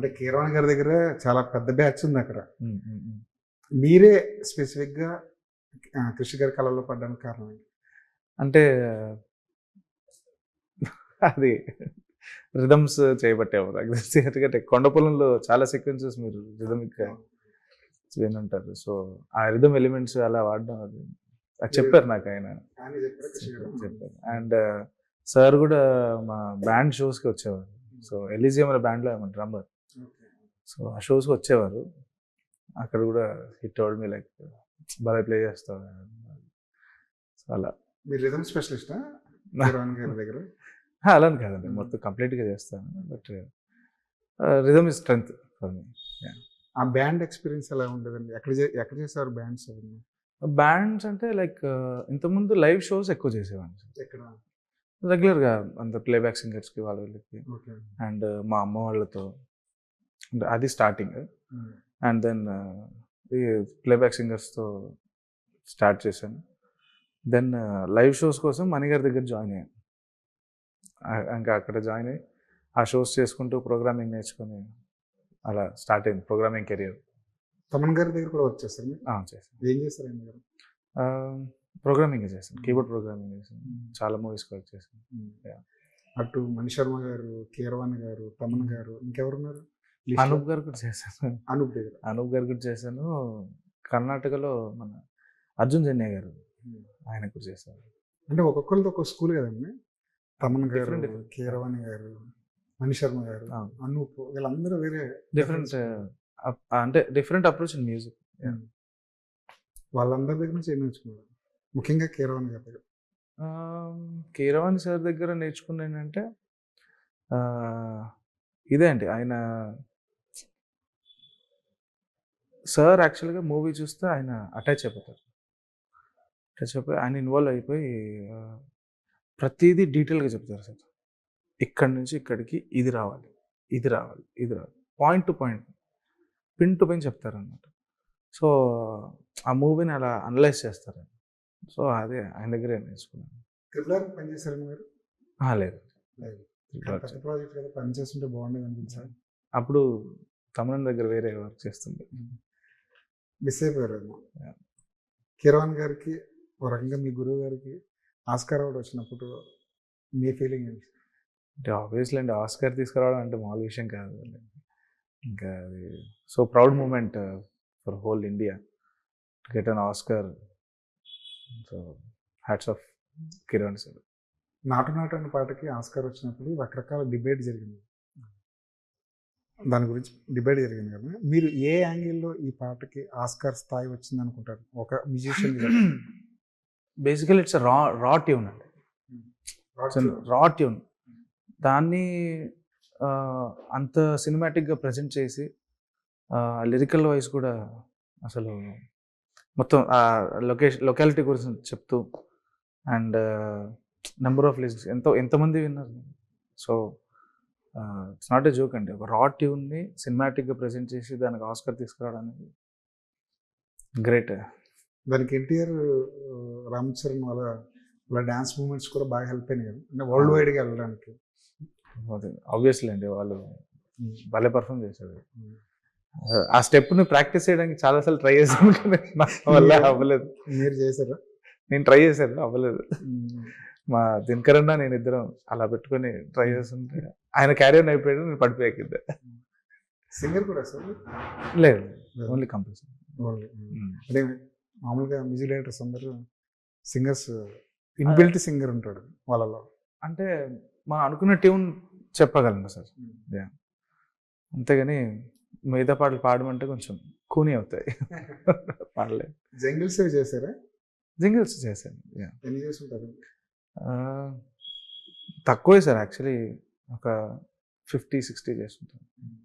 అంటే కీరవాణి గారి దగ్గర చాలా పెద్ద బ్యాచ్ ఉంది అక్కడ. మీరే స్పెసిఫిక్గా ఆ, కృషి గారి కళలో పడడానికి కారణం? అంటే అది రిథమ్స్ చేయబట్టేవారు ఎందుకంటే కొండ పొలంలో చాలా సీక్వెన్సెస్ మీరు రిథమిక్ వినుంటారు సో ఆ రిథమ్ ఎలిమెంట్స్ అలా వాడడం అది అది చెప్పారు నాకు ఆయన. చెప్పారా అండ్ సార్ కూడా మా బ్యాండ్ షోస్కి వచ్చేవారు. సో ఎలిజియం బ్యాండ్లో ఏమన్నా డ్రమ్మర్. సో ఆ షోస్కి వచ్చేవారు అక్కడ కూడా హిట్ టోల్డ్ మీ లైక్ బాగా ప్లే చేస్తావు సో అలా. మీరు రిథమ్ స్పెషలిస్టా? దగ్గర? ఆ, అలా అని కాదండి మొత్తం కంప్లీట్గా చేస్తాను. But rhythm is strength for me. ఆ బ్యాండ్ ఎక్స్పీరియన్స్ ఎలా ఉండదండి? ఎక్కడ ఎక్కడ చేశారు బ్యాండ్స్ అవన్నీ? బ్యాండ్స్ అంటే లైక్ ఇంతకుముందు లైవ్ షోస్ ఎక్కువ చేసేవాడిని. ఎక్కడ? రెగ్యులర్గా అంత ప్లేబ్యాక్ సింగర్స్కి వాళ్ళ వీళ్ళకి అండ్ మా అమ్మ వాళ్ళతో. అది స్టార్టింగ్ అండ్ దెన్ ఈ ప్లేబ్యాక్ సింగర్స్తో స్టార్ట్ చేశాను. దెన్ లైవ్ షోస్ కోసం మణిగారి దగ్గర జాయిన్ అయ్యాను. ఇంకా అక్కడ జాయిన్ అయ్యి ఆ షోస్ చేసుకుంటూ ప్రోగ్రామింగ్ నేర్చుకొని అలా స్టార్ట్ అయింది ప్రోగ్రామింగ్ కెరియర్ తమన్ గారి దగ్గర కూడా వచ్చేస్తారు చేశాను. ఏం చేస్తారు ఆయన గారు? ప్రోగ్రామింగ్ చేశాను. కీబోర్డ్ ప్రోగ్రామింగ్ చేశాను. చాలా మూవీస్ వర్క్ చేశాను. Yeah. అటు మణి శర్మ గారు కీరవాణి గారు తమన్ గారు ఇంకెవరున్నారు? అనూప్ గారు కూడా చేశాను అనూప్ దగ్గర. అనూప్ గారు కూడా చేశాను. కర్ణాటకలో మన అర్జున్ జన్య గారు ఆయన కూడా చేశాను అంటే ఒక్కొక్కరితో ఒక్కొక్క స్కూల్ కదండి. తమన్ గారు. కీరవాణి గారు మణి శర్మ గారు. అనూప్ వీళ్ళందరూ వేరే డిఫరెంట్ అంటే డిఫరెంట్ అప్రోచ్ ఇన్ మ్యూజిక్. వాళ్ళందరి దగ్గర నుంచి ఏం నేర్చుకున్నారు? ముఖ్యంగా కీరవాణి గారి దగ్గర. కీరవాణి సార్ దగ్గర నేర్చుకున్న ఏంటంటే ఇదే అండి. ఆయన సార్ యాక్చువల్గా మూవీ చూస్తే ఆయన అటాచ్ అయిపోతారు. అటాచ్ అయిపోయి ఆయన ఇన్వాల్వ్ అయిపోయి ప్రతిదీ డీటెయిల్గా చెప్తారు సార్. ఇక్కడి నుంచి ఇక్కడికి ఇది రావాలి ఇది రావాలి ఇది రావాలి. Point to point pin to pin చెప్తారు అనమాట సో ఆ మూవీని అలా అనలైజ్ చేస్తారు సో అదే ఆయన దగ్గరే నేర్చుకున్నాను. మీరు? లేదు. ప్రాజెక్ట్ బాగుండేది అనిపించాలి అప్పుడు తమిళ దగ్గర వేరే వర్క్ చేస్తుంది మిస్ అయిపోయారు. కిరణ్ గారికి ఒక రకంగా మీ గురువు గారికి ఆస్కార్ అవార్డు వచ్చినప్పుడు మీ ఫీలింగ్ ఏంటి? అంటే ఆబ్వియస్లీ అండి ఆస్కార్ తీసుకురావడం అంటే మామూలు విషయం కాదు. ఇంకా అది so proud moment for whole India get an Oscar so hats off Kiran sir Naatu Naatu అనే పాటకి ఆస్కార్ వచ్చినప్పుడు రకరకాల డిబేట్ జరిగింది. దాని గురించి డిబేట్ జరిగింది కదా. మీరు ఏ యాంగిల్లో ఈ పాటకి ఆస్కార్ స్థాయి వచ్చింది అనుకుంటారు ఒక మ్యూజిషియన్ బేసికల్ ఇట్స్ రా రా ట్యూన్ అండి. రా ట్యూన్ దాన్ని అంత సినిమాటిక్గా ప్రజెంట్ చేసి లిరికల్ వైజ్ కూడా అసలు మొత్తం ఆ లొకేషన్ లొకాలిటీ గురించి చెప్తూ అండ్ నెంబర్ ఆఫ్ లిస్ట్ ఎంతో ఎంతమంది విన్నారు. So it's not a joke అండి. ఒక రా ట్యూన్ని సినిమాటిక్గా ప్రజెంట్ చేసి దానికి ఆస్కర్ తీసుకురావడం అనేది గ్రేట్ దానికి ఎన్టీఆర్ రామ్ చరణ్ వాళ్ళ వాళ్ళ డాన్స్ మూమెంట్స్ కూడా బాగా హెల్ప్ అయినాయి కదా. అంటే వరల్డ్ వైడ్గా వెళ్ళడానికి. ఆబ్వియస్లీ అండి వాళ్ళు భలే పర్ఫామ్ చేశారు. ఆ స్టెప్ని ప్రాక్టీస్ చేయడానికి చాలాసార్లు ట్రై చేశాను కానీ వల్ల అవ్వలేదు. మీరు చేశారా? నేను ట్రై చేశాను అవ్వలేదు. మా దినకర్ అన్న నేను ఇద్దరం అలా పెట్టుకొని ట్రై చేస్తుంటే ఆయన క్యారీ ఆన్ అయిపోయాడు నేను పడిపోయా కింద సింగర్ కూడా సార్? లేదు ఓన్లీ కంపల్సరీ ఓన్లీ అంటే మామూలుగా మ్యూజిక్ డైరెక్టర్స్ అందరూ సింగర్స్ ఇన్బిల్ట్ సింగర్ ఉంటాడు వాళ్ళలో. అంటే మనం అనుకున్న ట్యూన్ చెప్పగలను సార్. అంతేగాని మిగతా పాటలు పాడమంటే కొంచెం కూని అవుతాయి. పాడలేదు జంగిల్స్ చేశారా? జింగిల్స్ చేశాను. ఎన్ని చేస్తుంటారు తక్కువే సార్ యాక్చువల్లీ ఒక ఫిఫ్టీ సిక్స్టీ చేస్తుంటాను.